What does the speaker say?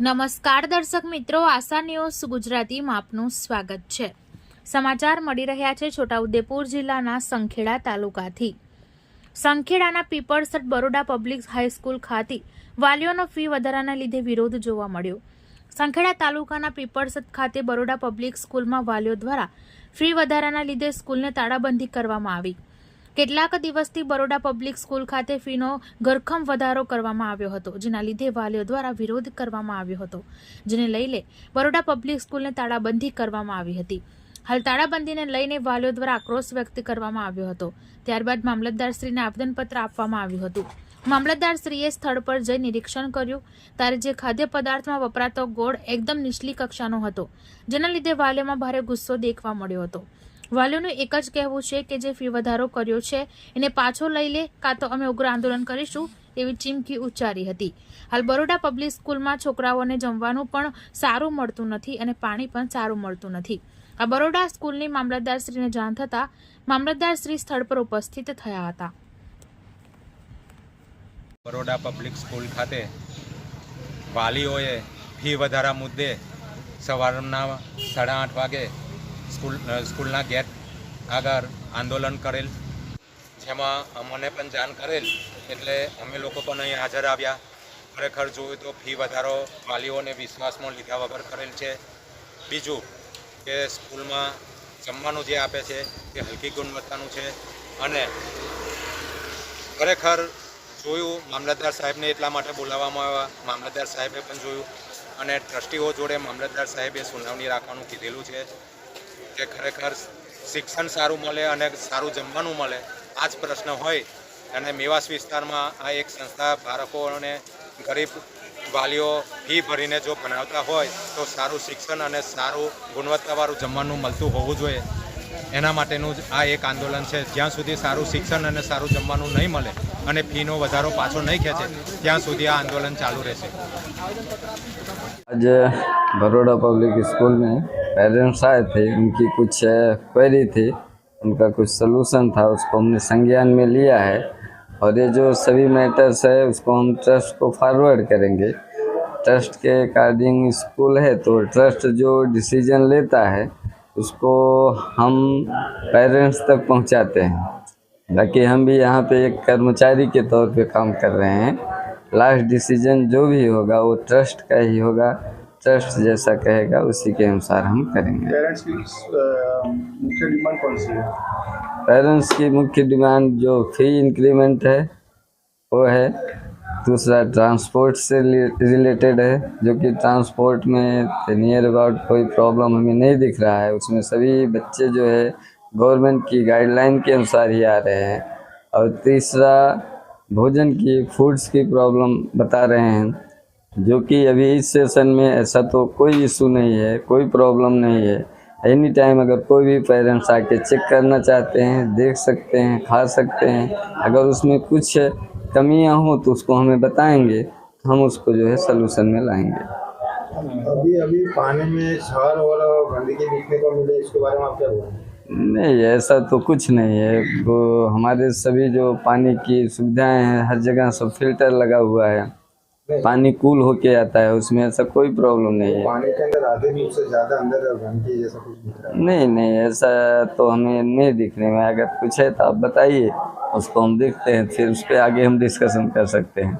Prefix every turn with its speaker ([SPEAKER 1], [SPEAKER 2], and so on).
[SPEAKER 1] નમસ્કાર દર્શક મિત્રો, આશા ન્યૂઝ ગુજરાતીમાં આપનું સ્વાગત છે. સમાચાર મળી રહ્યા છે છોટાઉદેપુર જિલ્લાના સંખેડા તાલુકાથી. સંખેડાના Pipalsat Baroda public high school ખાતે વાલીઓનો ફી વધારાના લીધે વિરોધ જોવા મળ્યો. સંખેડા તાલુકાના પીપળસટ ખાતે બરોડા પબ્લિક સ્કૂલમાં વાલીઓ દ્વારા ફી વધારાના લીધે સ્કૂલને તાળાબંધી કરવામાં આવી. કેટલાક દિવસથી બરોડા પબ્લિક સ્કૂલ ખાતે ફીનો ગરખમ વધારો કરવામાં આવ્યો હતો, જેના લીધે વાલીઓ દ્વારા વિરોધ કરવામાં આવ્યો હતો, જેને લઈને બરોડા પબ્લિક સ્કૂલને તાળાબંધી કરવામાં આવી હતી. હાલ તાળાબંધીને લઈને વાલીઓ દ્વારા આક્રોશ વ્યક્ત કરવામાં આવ્યો હતો. ત્યારબાદ મામલતદારશ્રીને આવેદનપત્ર આપવામાં આવ્યું હતું. મામલતદારશ્રીએ સ્થળ પર જઈ નિરીક્ષણ કર્યું. ત્યારે જે ખાદ્ય પદાર્થમાં વપરાતો ગોળ એકદમ નીચલી કક્ષાનો હતો, જેના લીધે વાલીઓમાં ભારે ગુસ્સો દેખવા મળ્યો હતો. વાલીઓનું એક જ કહેવું છે કે જે ફી વધારો કર્યો છે, એને પાછો લઈ લે કાં તો અમે ઉગ્ર આંદોલન કરીશું એવી ચીમકી ઉચ્ચારી હતી. હાલ બરોડા પબ્લિક સ્કૂલમાં છોકરાઓને જમવાનું પણ સારું મળતું નથી અને પાણી પણ સારું મળતું નથી. આ બરોડા સ્કૂલની મામલતદારશ્રીને જાણ થતાં મામલતદારશ્રી સ્થળ પર ઉપસ્થિત થયા હતા.
[SPEAKER 2] બરોડા પબ્લિક સ્કૂલ ખાતે વાલીઓએ ફી વધારા મુદ્દે સવારના સાડા આઠ વાગે સ્કૂલ સ્કૂલના ગેટ આગળ આંદોલન કરેલ. જેમાં અમને પણ જાણ કરેલ, એટલે અમે લોકો પણ અહીં હાજર આવ્યા. ખરેખર જોયું તો ફી વધારો વાલીઓને વિશ્વાસમાં લીધા વગર કરેલ છે. બીજું કે સ્કૂલમાં જમવાનું જે આપે છે તે હલકી ગુણવત્તાનું છે. અને ખરેખર જોયું, મામલતદાર સાહેબને એટલા માટે બોલાવવામાં આવ્યા. મામલતદાર સાહેબે પણ જોયું. અને ટ્રસ્ટીઓ જોડે મામલતદાર સાહેબે સુનાવણી રાખવાનું કીધેલું છે. કે ખરેખર શિક્ષણ સારું મળે અને સારું જમવાનું મળે, આ જ પ્રશ્ન હોય. અને મેવાસ વિસ્તારમાં આ એક સંસ્થા બાળકોને ગરીબ વાલીઓ ફી ભરીને જો ભણાવતા હોય, તો સારું શિક્ષણ અને સારું ગુણવત્તાવાળું જમવાનું મળતું હોવું જોઈએ. એના માટેનું જ આ એક આંદોલન છે. જ્યાં સુધી સારું શિક્ષણ અને સારું જમવાનું નહીં મળે અને ફીનો વધારો પાછો નહીં ખેંચે, ત્યાં સુધી આ આંદોલન ચાલુ રહેશે.
[SPEAKER 3] આજે બરોડા પબ્લિક સ્કૂલ पेरेंट्स आए थे, उनकी कुछ क्वेरी थी। उनका कुछ सलूशन था, उसको हमने संज्ञान में लिया है। और ये जो सभी मैटर्स है, उसको हम ट्रस्ट को फॉरवर्ड करेंगे। ट्रस्ट के अकॉर्डिंग स्कूल है तो ट्रस्ट जो डिसीज़न लेता है, उसको हम पेरेंट्स तक पहुंचाते हैं। बाकी हम भी यहाँ पे एक कर्मचारी के तौर पे काम कर रहे हैं। लास्ट डिसीज़न जो भी होगा, वो ट्रस्ट का ही होगा। ट्रस्ट जैसा कहेगा उसी के अनुसार हम करेंगे।
[SPEAKER 4] पेरेंट्स की मुख्य डिमांड कौन सी है?
[SPEAKER 3] पेरेंट्स की मुख्य डिमांड जो फ़ी इंक्रीमेंट है वो है। दूसरा ट्रांसपोर्ट से रिलेटेड है जो कि ट्रांसपोर्ट में नियर अबाउट कोई प्रॉब्लम हमें नहीं दिख रहा है। उसमें सभी बच्चे जो है गवर्नमेंट की गाइडलाइन के अनुसार ही आ रहे हैं। और तीसरा भोजन की फूड्स की प्रॉब्लम बता रहे हैं। जो कि अभी इस सेशन में ऐसा तो कोई इशू नहीं है कोई प्रॉब्लम नहीं है। एनी टाइम अगर कोई भी पेरेंट्स आके चेक करना चाहते हैं देख सकते हैं खा सकते हैं अगर उसमें कुछ कमियाँ हो तो उसको हमें बताएँगे तो हम उसको जो है सलूशन में लाएँगे।
[SPEAKER 4] अभी अभी पानी में छाल और गंदगी दिखने को मिले इसके बारे में आप क्या बोलेंगे
[SPEAKER 3] नहीं ऐसा तो कुछ नहीं है। वो हमारे सभी जो पानी की सुविधाएँ हैं हर जगह सब फ़िल्टर लगा हुआ है। पानी कूल होके आता है उसमें ऐसा कोई प्रॉब्लम नहीं है।
[SPEAKER 4] पानी के अंदर आधे भी से ज़्यादा अंदर गंदगी जैसा कुछ दिख रहा है।
[SPEAKER 3] नहीं नहीं ऐसा तो हमें नहीं दिखने में अगर कुछ है तो आप बताइए उसको हम देखते हैं फिर उस पर आगे हम डिस्कशन कर सकते हैं।